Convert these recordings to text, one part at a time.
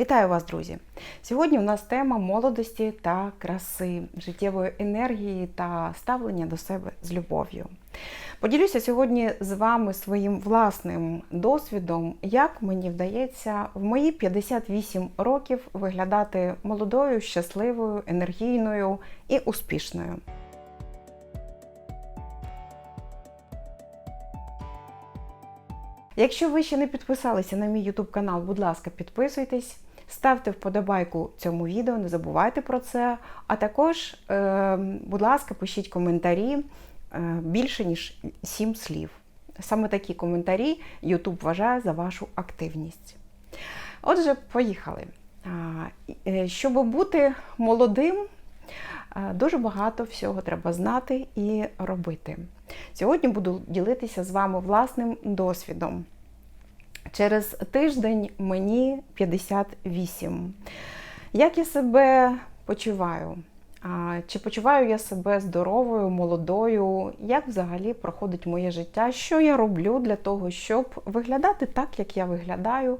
Вітаю вас, друзі! Сьогодні у нас тема молодості та краси, життєвої енергії та ставлення до себе з любов'ю. Поділюся сьогодні з вами своїм власним досвідом, як мені вдається в мої 58 років виглядати молодою, щасливою, енергійною і успішною. Якщо ви ще не підписалися на мій YouTube канал, будь ласка, підписуйтесь, ставте вподобайку цьому відео, не забувайте про це. А також, е, будь ласка, пишіть коментарі е, більше ніж 7 слів. Саме такі коментарі YouTube вважає за вашу активність. Отже, поїхали. Е, щоб бути молодим, дуже багато всього треба знати і робити. Сьогодні буду ділитися з вами власним досвідом. Через тиждень мені 58. Як я себе почуваю? Чи почуваю я себе здоровою, молодою? Як взагалі проходить моє життя? Що я роблю для того, щоб виглядати так, як я виглядаю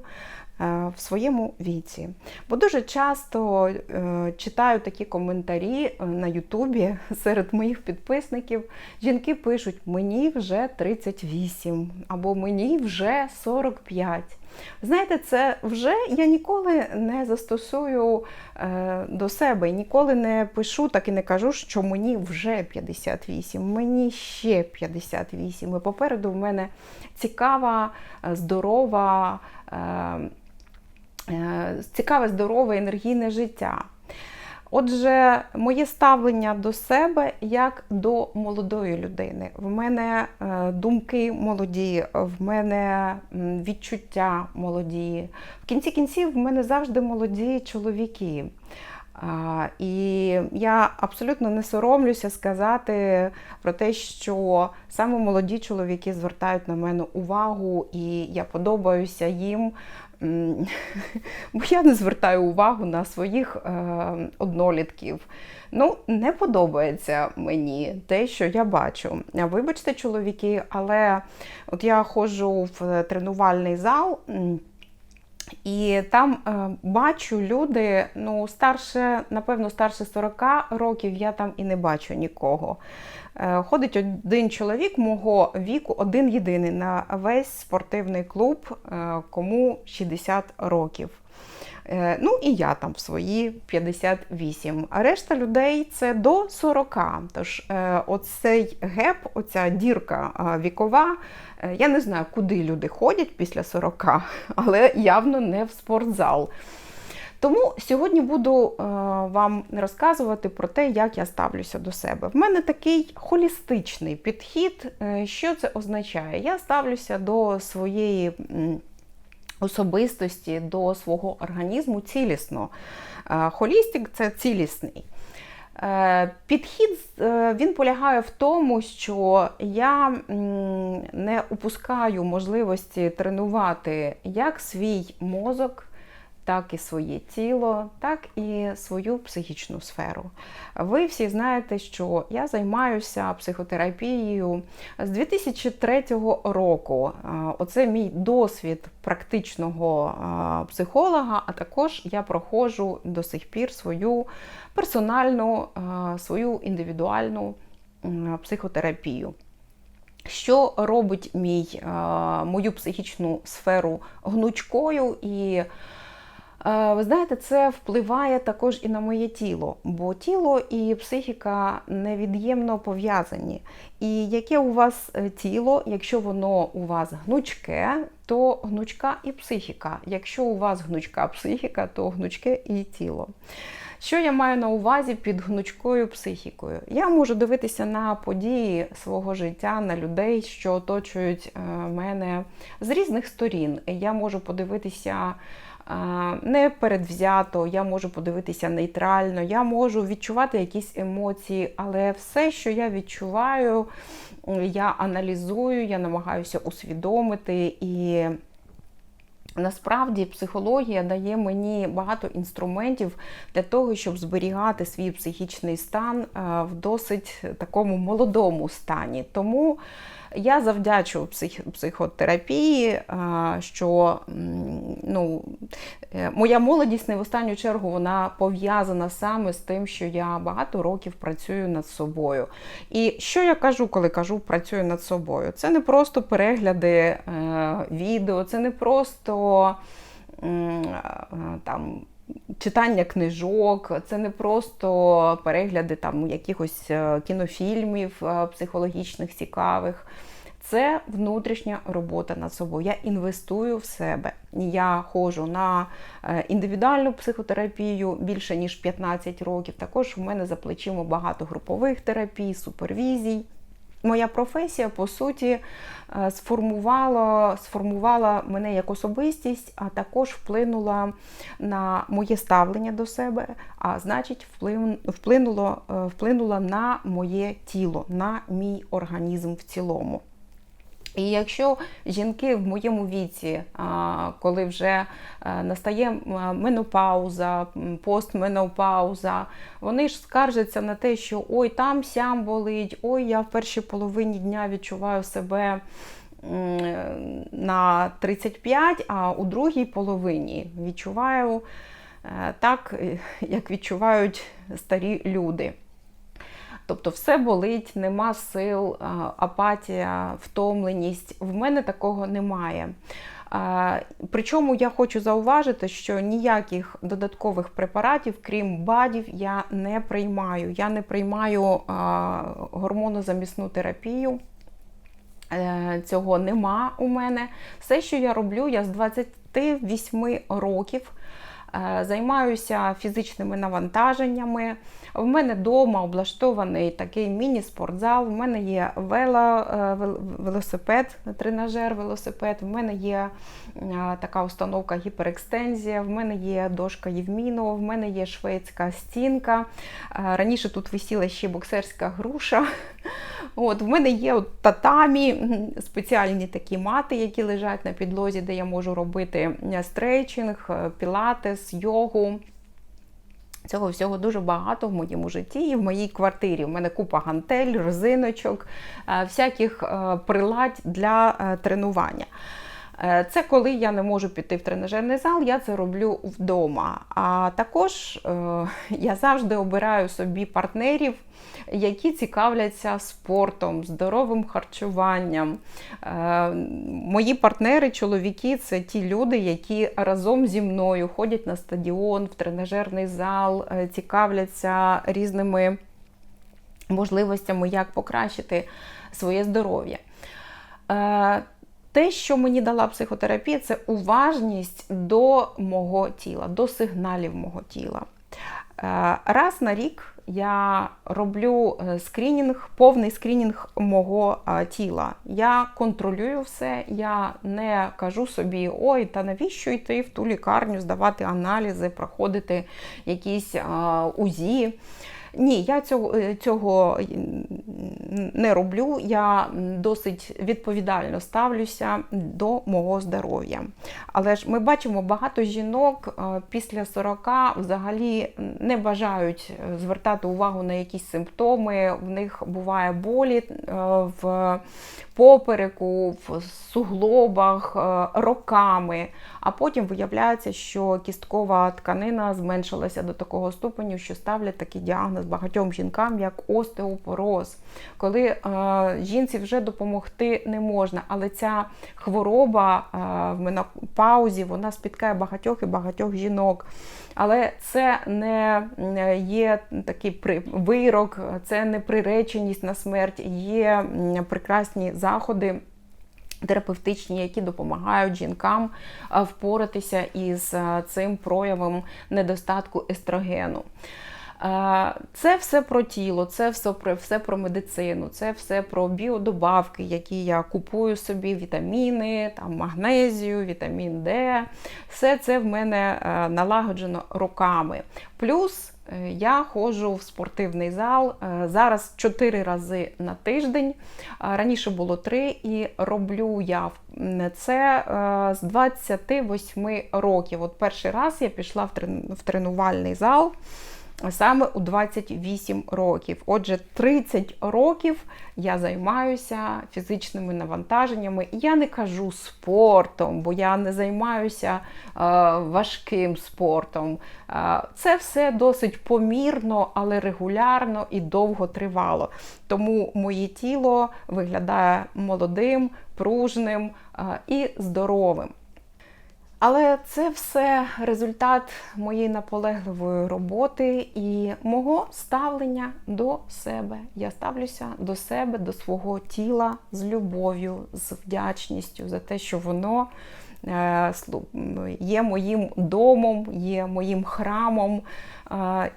в своєму віці. Бо дуже часто е, читаю такі коментарі е, на Ютубі серед моїх підписників. Жінки пишуть, мені вже 38 або мені вже 45. Знаєте, це вже я ніколи не застосую е, до себе, ніколи не пишу, так і не кажу, що мені вже 58, мені ще 58. І попереду в мене цікава, здорова. Е, Е, цікаве, здорове, енергійне життя. Отже, моє ставлення до себе як до молодої людини. В мене е, думки молоді, в мене відчуття молоді. В кінці кінців в мене завжди молоді чоловіки. І я абсолютно не соромлюся сказати про те, що саме молоді чоловіки звертають на мене увагу, і я подобаюся їм. Бо я не звертаю увагу на своїх е, однолітків. Ну, не подобається мені те, що я бачу. Вибачте, чоловіки, але от я ходжу в тренувальний зал. І там е, бачу люди, ну, старше, напевно, старше 40 років я там і не бачу нікого. Е, ходить один чоловік мого віку, один єдиний на весь спортивний клуб, е, кому 60 rokів. Е, ну і я там в свої 58. А решта людей це до 40. Тож оцей геп, оця дірка вікова. Я не знаю, куди люди ходять після 40, але явно не в спортзал. Тому сьогодні буду е, вам розказувати про те, як я ставлюся до себе. В мене такий холістичний підхід. Е, що це означає? Я ставлюся до своєї особистості, до свого організму цілісно. Е, холістик це цілісний. Підхід він полягає в тому, що я не упускаю можливості тренувати як свій мозок, так і своє тіло, так і свою психічну сферу. Ви всі знаєте, що я займаюся психотерапією з 2003 року. Оце мій досвід практичного психолога, а також я проходжу до сих пір свою персональну, свою індивідуальну психотерапію. Що робить мій, мою психічну сферу гнучкою і ви знаєте, це впливає також і на моє тіло, бо тіло і психіка невід'ємно пов'язані. І яке у вас е, тіло, якщо воно у вас гнучке, то гнучка і психіка. Якщо у вас гнучка психіка, то гнучке і тіло. Що я маю на увазі під гнучкою психікою? Я можу дивитися на події свого життя, на людей, що оточують е, мене з різних сторін. Я можу подивитися не передвзято, я можу подивитися нейтрально, я можу відчувати якісь емоції, але все, що я відчуваю, я аналізую, я намагаюся усвідомити і. Насправді психологія дає мені багато інструментів для того, щоб зберігати свій психічний стан в досить такому молодому стані. Тому Я завдячу псих, психотерапії, що ну, е, моя молодість не в останню чергу вона пов'язана саме з тим, що я багато років працюю над собою. І що я кажу, коли кажу працюю над собою? Це не просто перегляди е, відео, це не просто там читання книжок, це не просто перегляди там якихось е, кінофільмів е, психологічних, цікавих. Це внутрішня робота над собою. Я інвестую в себе. Я ходжу на е, індивідуальну психотерапію більше ніж 15 років. Також у мене за плечима багато групових терапій, супервізій. Моя професія, по суті, е, сформувала сформувала мене як особистість, а також вплинула на моє ставлення до себе, а значить, вплинуло, е, вплинула на моє тіло, на мій організм в цілому. І якщо жінки в моєму віці, коли вже е, настає менопауза, постменопауза, вони ж скаржаться на те, що ой, там сям болить, ой, я в першій половині дня відчуваю себе на 35, а у другій половині відчуваю е, так, як відчувають старі люди. Тобто все болить, нема сил, апатія, втомленість. В мене такого немає. Причому я хочу зауважити, що ніяких додаткових препаратів, крім БАДів, я не приймаю. Я не приймаю гормонозамісну терапію. Е, цього нема у мене. Все, що я роблю, я з 28 років Е, займаюся фізичними навантаженнями. В мене вдома облаштований такий міні-спортзал, в мене є вело, е, велосипед, тренажер, велосипед, в мене є е, така установка гіперекстензія, в мене є дошка Євмінова, в мене є шведська стінка. Раніше тут висіла ще боксерська груша. От, В мене є от татамі, спеціальні такі мати, які лежать на підлозі, де я можу робити стрейчинг, пілатес, йогу. Цього всього дуже багато в моєму житті і в моїй квартирі. У мене купа гантель, резиночок, е, всяких е, приладь для е, тренування. Це коли я не можу піти в тренажерний зал, я це роблю вдома. А також я завжди обираю собі партнерів, які цікавляться спортом, здоровим харчуванням. Е, мої партнери, чоловіки це ті люди, які разом зі мною ходять на стадіон, в тренажерний зал, е, цікавляться різними можливостями, як покращити своє здоров'я. Е, те, що мені дала психотерапія, це уважність до мого тіла, до сигналів мого тіла. Раз на рік я роблю е, скринінг, повний скринінг мого тіла. Я контролюю все, я не кажу собі, ой, та навіщо йти в ту лікарню, здавати аналізи, проходити якісь УЗІ. Ні, я цього е, цього не роблю. Я досить відповідально ставлюся до мого здоров'я. Але ж ми бачимо, багато жінок е, після 40 взагалі не бажають е, звертати увагу на якісь симптоми. В них буває болі в попереку, в суглобах роками. А потім виявляється, що кісткова тканина зменшилася до такого ступеню, що ставлять такий діагноз багатьом жінкам, як остеопороз, коли е, жінці вже допомогти не можна. Але ця хвороба е, в менопаузі вона спіткає багатьох і багатьох жінок. Але це не є такий вирок, це не приреченість на смерть, є прекрасні заходи терапевтичні, які допомагають жінкам впоратися із цим проявом недостатку естрогену. Це все про тіло, це все про все про медицину, це все про біодобавки, які я купую собі, вітаміни, там, магнезію, вітамін Д. Все це в мене налагоджено руками. Плюс Е, я ходжу в спортивний зал е, зараз 4 рази на тиждень. Раніше було 3, і роблю я це е, з 28 років. От перший раз я пішла в тренувальний зал. Саме у 28 років. Отже, 30 років я займаюся фізичними навантаженнями. Я не кажу спортом, бо я не займаюся е, важким спортом. Е, це все досить помірно, але регулярно і довго тривало. Тому моє тіло виглядає молодим, пружним е, і здоровим. Але це все результат моєї наполегливої роботи і мого ставлення до себе. Я ставлюся до себе, до свого тіла з любов'ю, з вдячністю за те, що воно є моїм домом, є моїм храмом.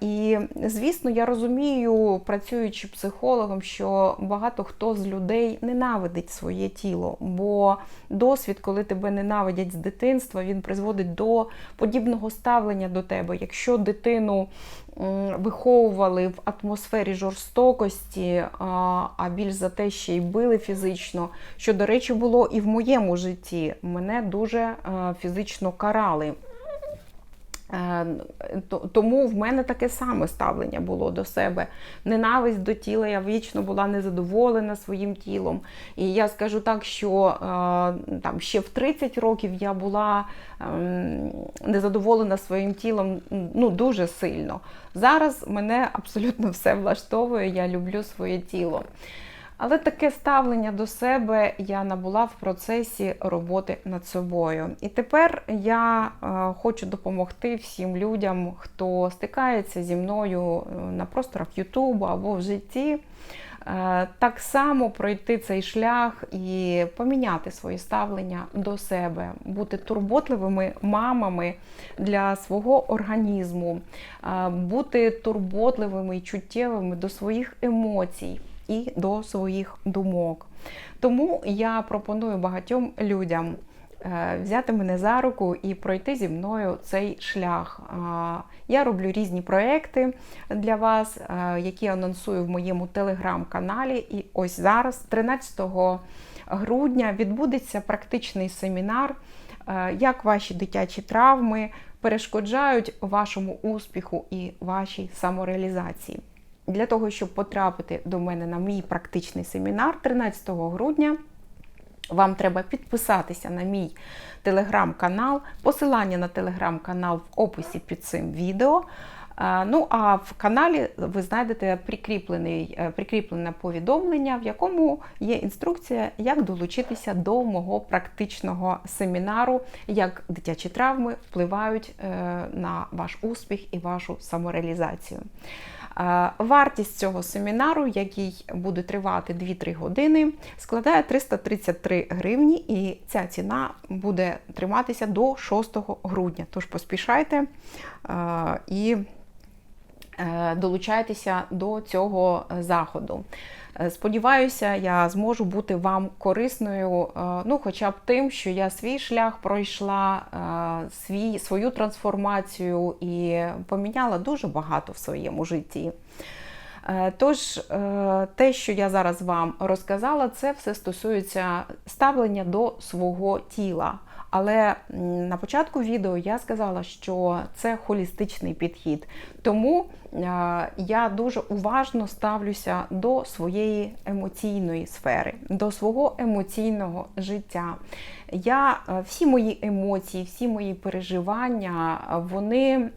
І, звісно, я розумію, працюючи психологом, що багато хто з людей ненавидить своє тіло, бо досвід, коли тебе ненавидять з дитинства, він призводить до подібного ставлення до тебе. Якщо дитину виховували в атмосфері жорстокості, а більш за те, ще й били фізично, що, до речі, було і в моєму житті, мене дуже фізично карали. Е, тому в мене таке саме ставлення було до себе. Ненависть до тіла, я вічно була незадоволена своїм тілом. І я скажу так, що е, там ще в 30 років я була ем, незадоволена своїм тілом ну, дуже сильно. Зараз мене абсолютно все влаштовує, я люблю своє тіло. Але таке ставлення до себе я набула в процесі роботи над собою. І тепер я е, хочу допомогти всім людям, хто стикається зі мною е, на просторах Ютубу або в житті. Е, так само пройти цей шлях і поміняти своє ставлення до себе, бути турботливими мамами для свого організму, бути турботливими і чуттєвими до своїх емоцій і до своїх думок. Тому я пропоную багатьом людям е, взяти мене за руку і пройти зі мною цей шлях. Я роблю різні проекти для вас, е, які анонсую в моєму телеграм-каналі. І ось зараз, 13 грудня, відбудеться практичний семінар, е, як ваші дитячі травми перешкоджають вашому успіху і вашій самореалізації. Для того, щоб потрапити до мене на мій практичний семінар 13 грудня, вам треба підписатися на мій телеграм-канал. Посилання на телеграм-канал в описі під цим відео. Ну, а в каналі ви знайдете е, прикріплене повідомлення, в якому є інструкція, як долучитися до мого практичного семінару, як дитячі травми впливають е, на ваш успіх і вашу самореалізацію. Вартість цього семінару, який буде тривати 2-3 години, складає 333 гривні, і ця ціна буде триматися до 6 грудня. Тож поспішайте і е, долучайтеся до цього заходу. Е, сподіваюся, я зможу бути вам корисною, е, ну, хоча б тим, що я свій шлях пройшла, е, свій, свою трансформацію і поміняла дуже багато в своєму житті. Тож, те, що я зараз вам розказала, це все стосується ставлення до свого тіла. Але на початку відео я сказала, що це холістичний підхід. Тому я дуже уважно ставлюся до своєї емоційної сфери, до свого емоційного життя. Я всі мої емоції, всі мої переживання, вони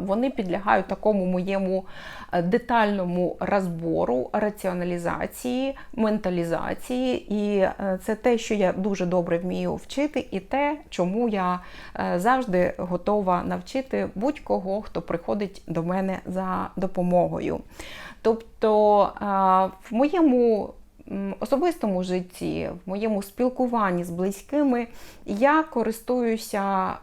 вони підлягають такому моєму е, детальному розбору, раціоналізації, менталізації. І е, це те, що я дуже добре вмію вчити, і те, чому я е, завжди готова навчити будь-кого, хто приходить до мене за допомогою. Тобто в моєму особистому житті, в моєму спілкуванні з близькими я користуюся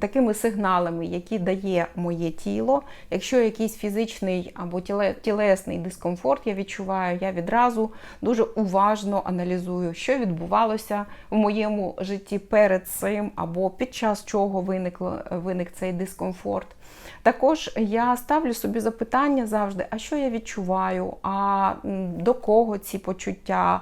такими сигналами, які дає моє тіло. Якщо якийсь фізичний або тілесний дискомфорт я відчуваю, я відразу дуже уважно аналізую, що відбувалося в моєму житті перед цим, або під час чого виникло, виник цей дискомфорт. Також я ставлю собі запитання завжди, а що я відчуваю, а до кого ці почуття.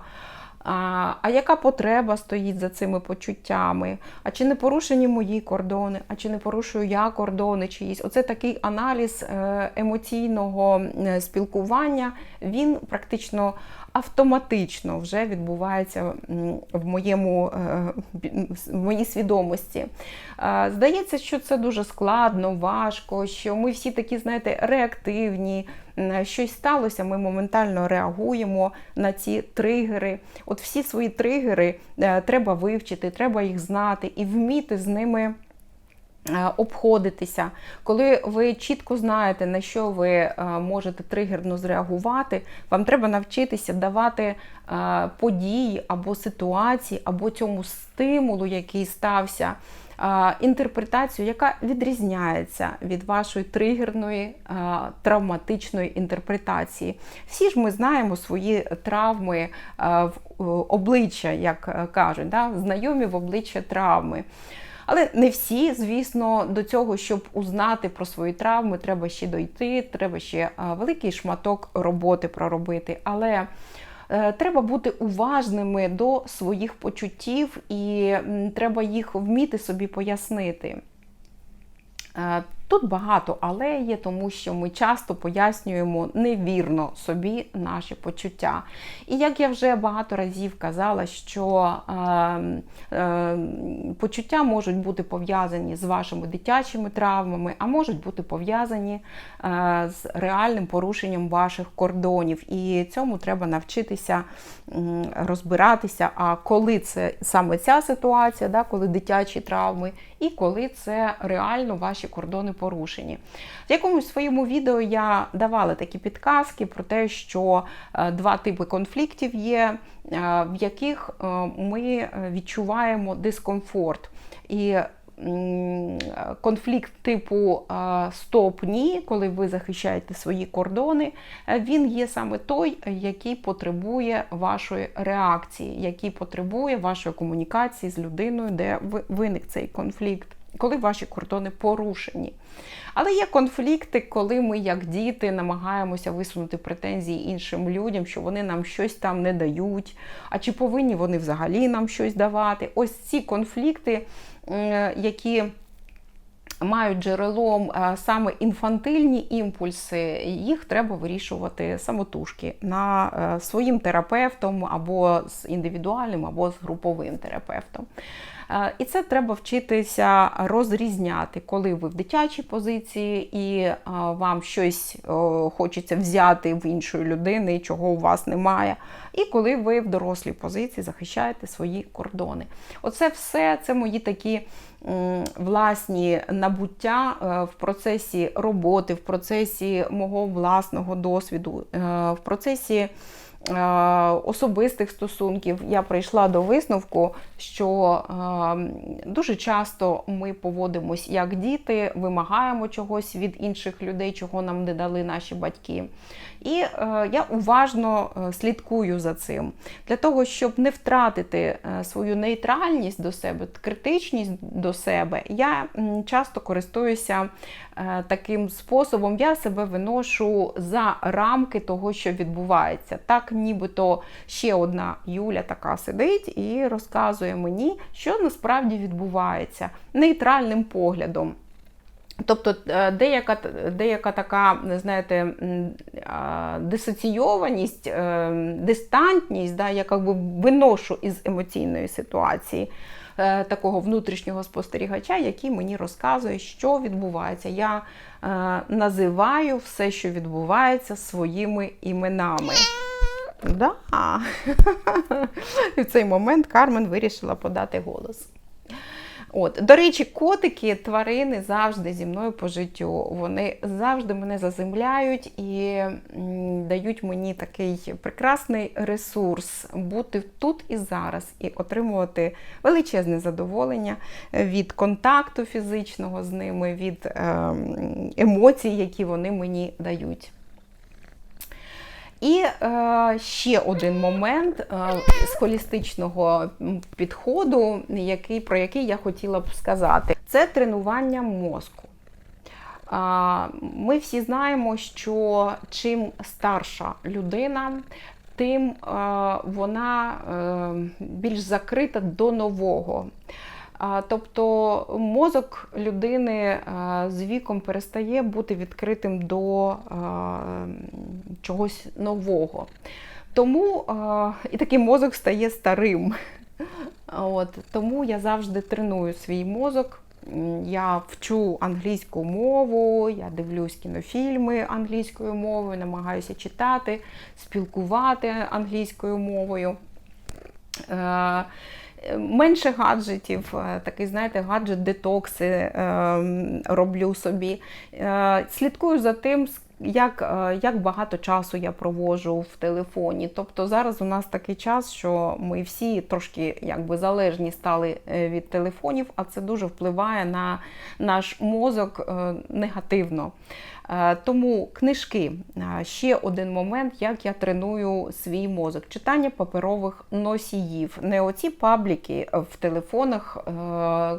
А, а яка потреба стоїть за цими почуттями? А чи не порушені мої кордони? А чи не порушую я кордони чиїсь? Оце такий аналіз е, емоційного е, спілкування. Він практично автоматично вже відбувається в моєму е, в моїй свідомості. Здається, що це дуже складно, важко, що ми всі такі, знаєте, реактивні. Щось сталося, ми моментально реагуємо на ці тригери. От всі свої тригери е, треба вивчити, треба їх знати і вміти з ними. Обходитися, коли ви чітко знаєте, на що ви можете тригерно зреагувати, вам треба навчитися давати події або ситуації, або цьому стимулу, який стався, інтерпретацію, яка відрізняється від вашої тригерної травматичної інтерпретації. Всі ж ми знаємо свої травми в обличчя, як кажуть, да? знайомі в обличчя травми. Але не всі, звісно, до цього, щоб узнати про свої травми, треба ще дойти, треба ще великий шматок роботи проробити. Але е, Треба бути уважними до своїх почуттів, і треба їх вміти собі пояснити. Тут багато але є, тому що ми часто пояснюємо невірно собі наші почуття. І як я вже багато разів казала, що е, е, почуття можуть бути пов'язані з вашими дитячими травмами, а можуть бути пов'язані е, з реальним порушенням ваших кордонів. І цьому треба навчитися розбиратися. А коли це саме ця ситуація, да, коли дитячі травми, і коли це реально ваші кордони порушені. В якомусь своєму відео я давала такі підказки про те, що е, два типи конфліктів є, е, в яких е, ми відчуваємо дискомфорт. І Конфлікт типу стоп-ні, коли ви захищаєте свої кордони, він є саме той, який потребує вашої реакції, який потребує вашої комунікації з людиною, де виник цей конфлікт коли ваші кордони порушені. Але є конфлікти, коли ми, як діти, намагаємося висунути претензії іншим людям, що вони нам щось там не дають, а чи повинні вони взагалі нам щось давати. Ось ці конфлікти, які мають джерелом саме інфантильні імпульси, їх треба вирішувати самотужки на е, своїм терапевтом або з індивідуальним, або з груповим терапевтом. Е, і це треба вчитися розрізняти, коли ви в дитячій позиції і е, вам щось хочеться взяти в іншої людини, чого у вас немає. І коли ви в дорослій позиції захищаєте свої кордони. Оце все це мої такі власні набуття е, в процесі роботи, в процесі мого власного досвіду, в процесі. Е, особистих стосунків я прийшла до висновку, що е, дуже часто ми поводимось як діти, вимагаємо чогось від інших людей, чого нам не дали наші батьки. І е, я уважно слідкую за цим для того, щоб не втратити свою нейтральність до себе, критичність до себе, я часто користуюся таким способом, я себе виношу за рамки того, що відбувається. Так нібито ще одна Юля така сидить і розказує мені, що насправді відбувається нейтральним поглядом. Тобто е, деяка деяка така, знаєте, дисоційованість, е, дистантність, да, я якби виношу із емоційної ситуації е, такого внутрішнього спостерігача, який мені розказує, що відбувається. Я називаю все, що відбувається, своїми іменами. Да. І в цей момент Кармен вирішила подати голос. От, До речі, котики, тварини завжди зі мною по життю. Вони завжди мене заземляють і дають мені такий прекрасний ресурс бути тут і зараз, і отримувати величезне задоволення від контакту фізичного з ними, від ем, емоцій, які вони мені дають. І е, ще один момент е, з холістичного підходу, який, про який я хотіла б сказати, це тренування мозку. Ми всі знаємо, що чим старша людина, тим е, вона е, більш закрита до нового. Тобто мозок людини е, з віком перестає бути відкритим до е, чогось нового. Тому е, і такий мозок стає старим. От, Тому я завжди треную свій мозок. Я вчу англійську мову, я дивлюсь кінофільми англійською мовою, намагаюся читати, спілкувати англійською мовою. Менше гаджетів, е, такий, знаєте, гаджет-детокси е, роблю собі. Е, Слідкую за тим, як, як багато часу я проводжу в телефоні. Тобто зараз у нас такий час, що ми всі трошки якби залежні стали від телефонів, а це дуже впливає на наш мозок негативно. Е, Тому книжки Е, ще один момент, як я треную свій мозок. Читання паперових носіїв. Не оці пабліки в телефонах. е,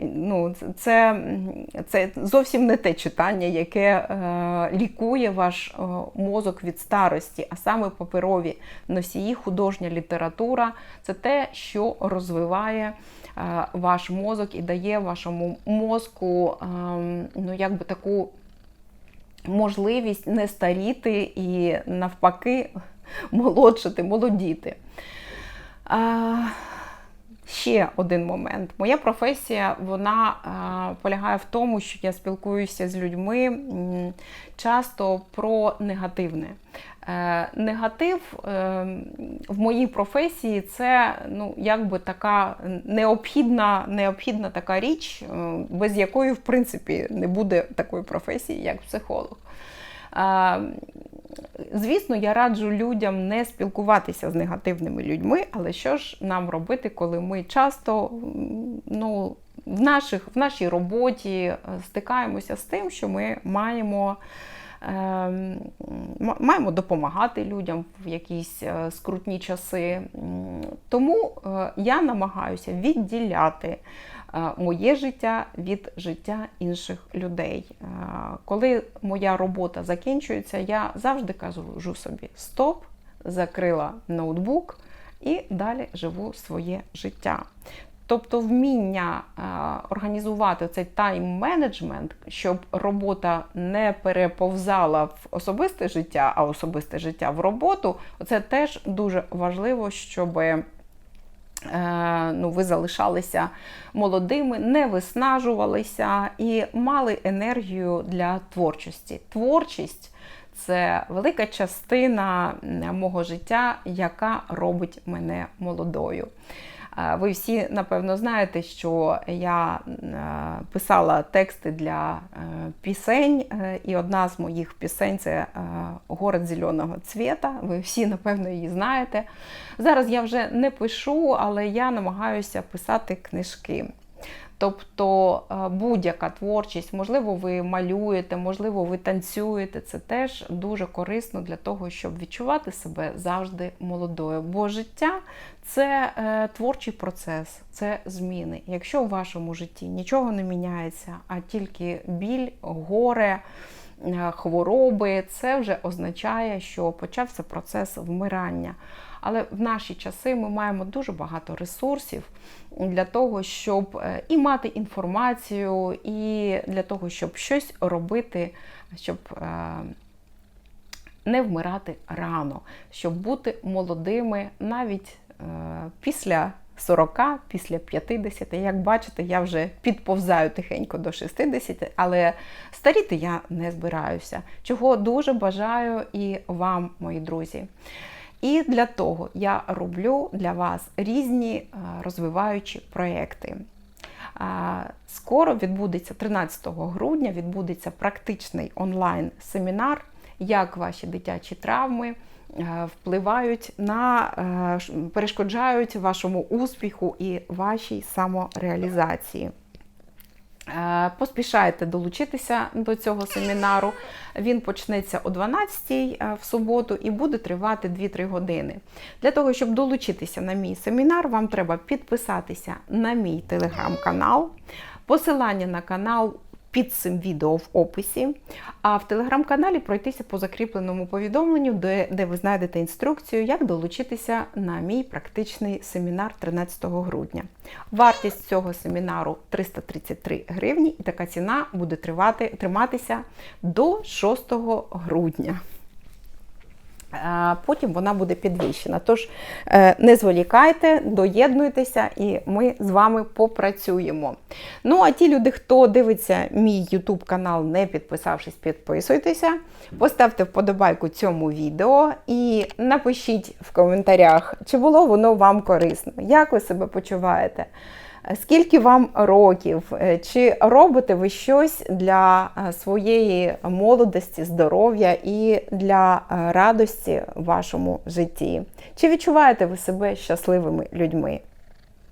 Ну, це, це зовсім не те читання, яке лікує ваш мозок від старості, а саме паперові носії, художня література це те, що розвиває ваш мозок і дає вашому мозку ем, ну, якби таку можливість не старіти і навпаки молодшити, молодіти. А, ще один момент. Моя професія вона полягає в тому, що я спілкуюся з людьми часто про негативне. Е, негатив е, в моїй професії це ну, якби така необхідна, необхідна така річ, е, без якої, в принципі, не буде такої професії, як психолог. Звісно, я раджу людям не спілкуватися з негативними людьми, але що ж нам робити, коли ми часто ну, в, наших, в нашій роботі стикаємося з тим, що ми маємо, маємо допомагати людям в якісь е, скрутні часи. Тому е, я намагаюся відділяти е, моє життя від життя інших людей. Коли моя робота закінчується, я завжди кажу собі: стоп, закрила ноутбук і далі живу своє життя. Тобто вміння е, організувати цей тайм-менеджмент, щоб робота не переповзала в особисте життя, а особисте життя в роботу, це теж дуже важливо, щоб е, ну, ви залишалися молодими, не виснажувалися і мали енергію для творчості. Творчість це велика частина мого життя, яка робить мене молодою. Е, Ви всі, напевно, знаєте, що я е, писала тексти для е, пісень, і одна з моїх пісень це Город зеленого цвіта. Ви всі, напевно, її знаєте. Зараз я вже не пишу, але я намагаюся писати книжки. Тобто е, будь-яка творчість, можливо, ви малюєте, можливо, ви танцюєте. Це теж дуже корисно для того, щоб відчувати себе завжди молодою. Бо життя це е, творчий процес, це зміни. Якщо в вашому житті нічого не міняється, а тільки біль, горе, е, хвороби, це вже означає, що почався процес вмирання. Але в наші часи ми маємо дуже багато ресурсів для того, щоб е, і мати інформацію, і для того, щоб щось робити, щоб е, не вмирати рано, щоб бути молодими навіть е, після 40, після 50. Як бачите, я вже підповзаю тихенько до 60, але старіти я не збираюся. Чого дуже бажаю і вам, мої друзі. І для того я роблю для вас різні е, розвиваючі проекти. Скоро відбудеться 13 грудня, відбудеться практичний онлайн-семінар, як ваші дитячі травми е, впливають на е, перешкоджають вашому успіху і вашій самореалізації. Е, Поспішайте долучитися до цього семінару. Він почнеться о 12-й е, в суботу і буде тривати 2-3 години. Для того, щоб долучитися на мій семінар, вам треба підписатися на мій телеграм-канал. Посилання на канал під цим відео в описі, а в телеграм-каналі пройтися по закріпленому повідомленню, де, де ви знайдете інструкцію, як долучитися на мій практичний семінар 13 грудня. Вартість цього семінару 333 гривні, і така ціна буде тривати, триматися до 6 грудня. Потім вона буде підвищена. Тож е, не зволікайте, доєднуйтеся, і ми з вами попрацюємо. Ну, а ті люди, хто дивиться мій YouTube канал, не підписавшись, підписуйтеся, поставте вподобайку цьому відео і напишіть в коментарях, чи було воно вам корисно, як ви себе почуваєте. Скільки вам років? Е, Чи робите ви щось для е, своєї молодості, здоров'я і для е, радості в вашому житті? Чи відчуваєте ви себе щасливими людьми?